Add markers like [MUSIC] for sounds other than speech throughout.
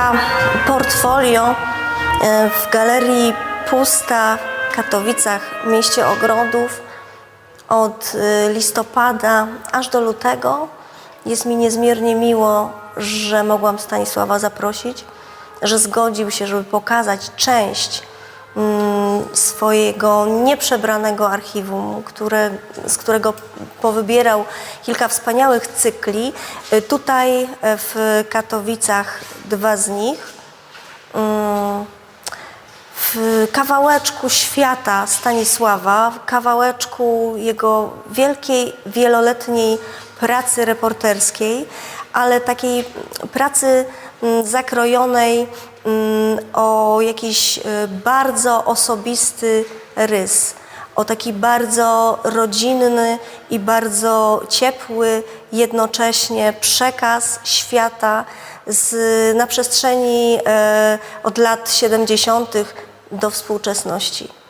Kulawiaka portfolio e, w galerii Pusta w Katowicach, w mieście Ogrodów od e, listopada aż do lutego. Jest mi niezmiernie miło, że mogłam Stanisława zaprosić, że zgodził się, żeby pokazać część mm, swojego nieprzebranego archiwum, które, z którego powybierał kilka wspaniałych cykli. Y, Tutaj e, w Katowicach dwa z nich. Mm, W kawałeczku świata Stanisława, w kawałeczku jego wielkiej, wieloletniej pracy reporterskiej, ale takiej pracy mm, zakrojonej mm, o jakiś y, bardzo osobisty rys, o taki bardzo rodzinny i bardzo ciepły jednocześnie przekaz świata z, na przestrzeni e, od lat 70. do współczesności.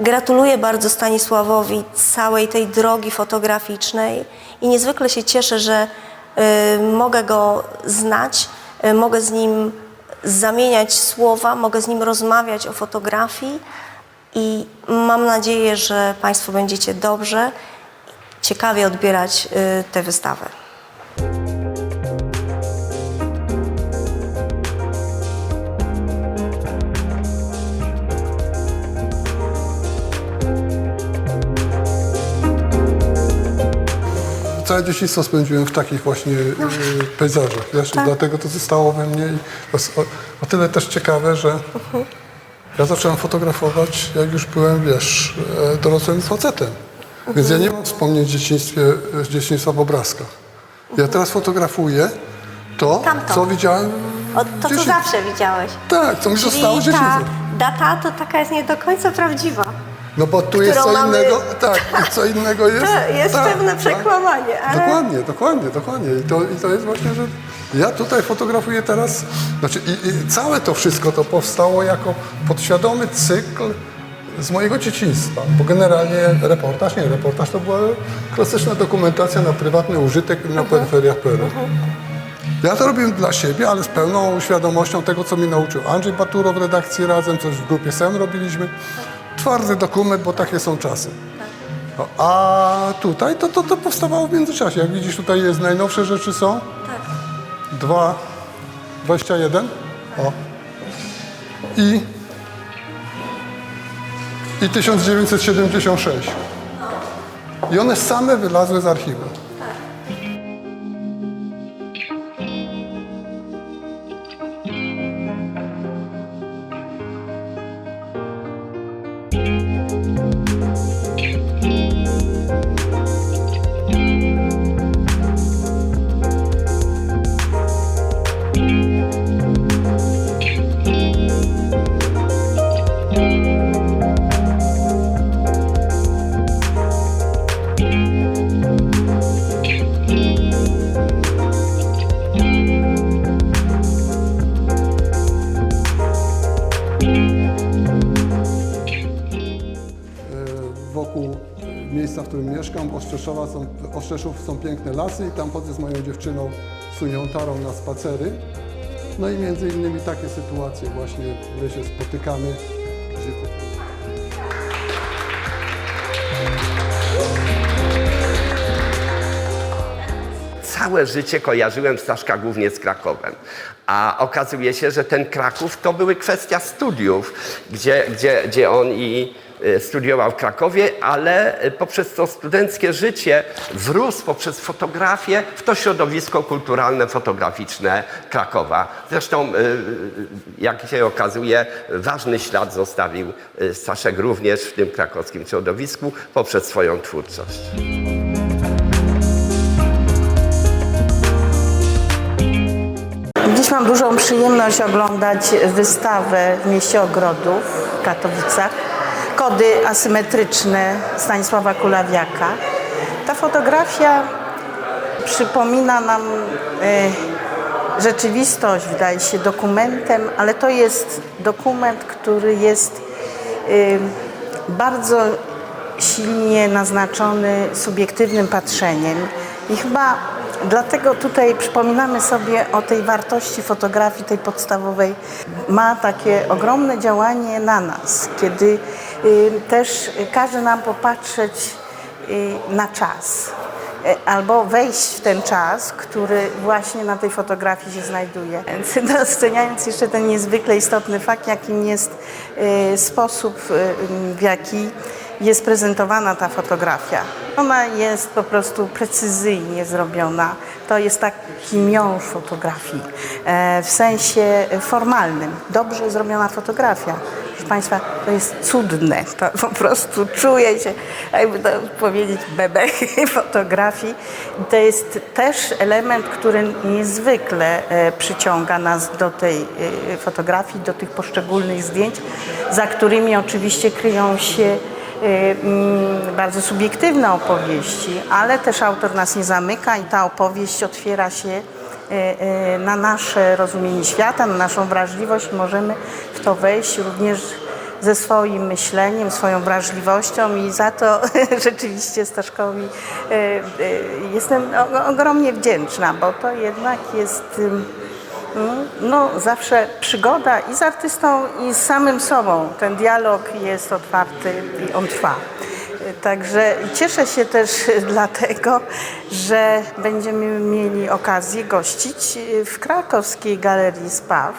Gratuluję bardzo Stanisławowi całej tej drogi fotograficznej i niezwykle się cieszę, że y, mogę go znać, y, mogę z nim zamieniać słowa, mogę z nim rozmawiać o fotografii i mam nadzieję, że Państwo będziecie dobrze, ciekawie odbierać y, tę wystawę. Całe dzieciństwo spędziłem w takich właśnie y, pejzażach, wiesz, i dlatego to zostało we mnie i to o, o tyle też ciekawe, że ja zacząłem fotografować, jak już byłem, wiesz, e, dorosłym facetem. Więc ja nie mam wspomnień dzieciństwie, z dzieciństwa w obrazkach. Ja teraz fotografuję to, Tamto. co widziałem O, to, co zawsze widziałeś. Tak, co mi zostało Czyli ta data to taka jest nie do końca prawdziwa. No bo tu jest co mamy- innego, tak, co innego jest. [LAUGHS] To jest tak, pewne tak. przekłamanie, ale... Dokładnie, dokładnie, dokładnie. I to, I to jest właśnie, że ja tutaj fotografuję teraz, znaczy i, i całe to wszystko to powstało jako podświadomy cykl z mojego dzieciństwa, bo generalnie reportaż, nie, reportaż to była klasyczna dokumentacja na prywatny użytek na peryferiach Peru. Ja to robiłem dla siebie, ale z pełną świadomością tego, co mnie nauczył Andrzej Baturo w redakcji Razem, coś w grupie SEM robiliśmy. Twardy dokument, bo takie są czasy. No, a tutaj to, to, to powstawało w międzyczasie. Jak widzisz, tutaj jest najnowsze rzeczy są. Tak. 2, 21. O. I, I 1976. I one same wylazły z archiwum. Miejsca, w którym mieszkam, Ostrzeszowa są, Ostrzeszów są piękne lasy i tam chodzę z moją dziewczyną Sunią Tarą na spacery. No i między innymi takie sytuacje właśnie w lesie spotykamy, Całe życie kojarzyłem Staszka głównie z Krakowem. A okazuje się, że ten Kraków to były kwestia studiów, gdzie, gdzie, gdzie on i studiował w Krakowie, ale e, poprzez to studenckie życie wrósł poprzez fotografię w to środowisko kulturalne, fotograficzne Krakowa. Zresztą, e, jak się okazuje, ważny ślad zostawił Staszek również w tym krakowskim środowisku poprzez swoją twórczość. Dziś mam dużą przyjemność oglądać wystawę w mieście Ogrodów w Katowicach. Kody asymetryczne Stanisława Kulawiaka. Ta fotografia przypomina nam e, rzeczywistość, wydaje się dokumentem, ale to jest dokument, który jest e, bardzo silnie naznaczony subiektywnym patrzeniem i chyba Dlatego tutaj przypominamy sobie o tej wartości fotografii, tej podstawowej. Ma takie ogromne działanie na nas, kiedy też każe nam popatrzeć y, na czas. y, Albo wejść w ten czas, który właśnie na tej fotografii się znajduje. [LAUGHS] Doceniając jeszcze ten niezwykle istotny fakt, jakim jest y, sposób, y, w jaki jest prezentowana ta fotografia. Ona jest po prostu precyzyjnie zrobiona. To jest taki miąższ fotografii e, w sensie formalnym. Dobrze zrobiona fotografia. Proszę Państwa, to jest cudne. To po prostu czuje się, jakby to powiedzieć, bebech [LAUGHS] fotografii. To jest też element, który niezwykle e, przyciąga nas do tej e, fotografii, do tych poszczególnych zdjęć, za którymi oczywiście kryją się bardzo subiektywne opowieści, ale też autor nas nie zamyka i ta opowieść otwiera się y, y, na nasze rozumienie świata, na naszą wrażliwość. Możemy w to wejść również ze swoim myśleniem, swoją wrażliwością i za to [LAUGHS] rzeczywiście Staszkowi y, y, jestem ogromnie wdzięczna, bo to jednak jest Mm, No, zawsze przygoda i z artystą, i z samym sobą. Ten dialog jest otwarty i on trwa. Także cieszę się też [LAUGHS] dlatego, że będziemy mieli okazję gościć w krakowskiej galerii Spaw.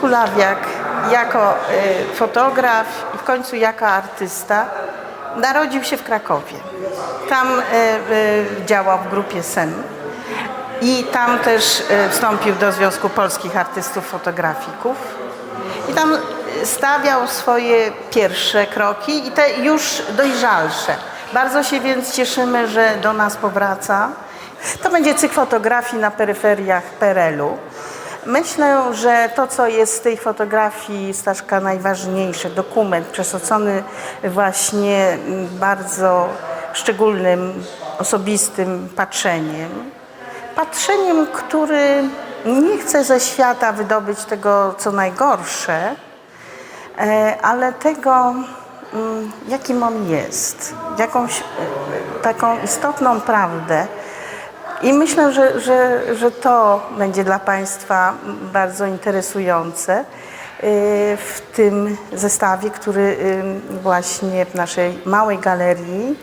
Kulawiak jako y, fotograf i w końcu jako artysta narodził się w Krakowie. Tam y, y, działał w grupie SEM i tam też wstąpił do Związku Polskich Artystów Fotografików. I tam stawiał swoje pierwsze kroki i te już dojrzalsze. Bardzo się więc cieszymy, że do nas powraca. To będzie cykl fotografii na peryferiach PRL-u. Myślę, że to, co jest z tej fotografii Staszka najważniejsze, dokument przesycony właśnie bardzo szczególnym, osobistym patrzeniem, patrzeniem, który nie chce ze świata wydobyć tego, co najgorsze, e, ale tego, mm, jakim on jest, jakąś e, taką istotną prawdę. I myślę, że, że, że to będzie dla Państwa bardzo interesujące e, w tym zestawie, który e, właśnie w naszej małej galerii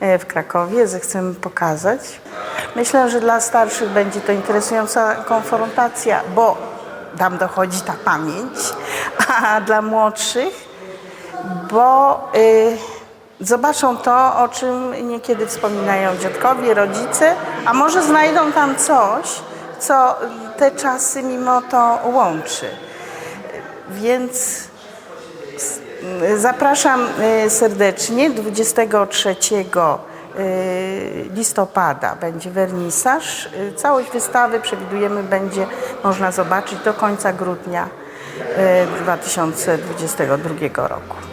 e, w Krakowie zechcemy pokazać. Myślę, że dla starszych będzie to interesująca konfrontacja, bo tam dochodzi ta pamięć, [LAUGHS] a dla młodszych, bo y, zobaczą to, o czym niekiedy wspominają dziadkowie, rodzice, a może znajdą tam coś, co te czasy mimo to łączy. Więc Zapraszam y, serdecznie 23 y, listopada będzie wernisaż. Y, Całość wystawy przewidujemy będzie można zobaczyć do końca grudnia y, 2022 roku.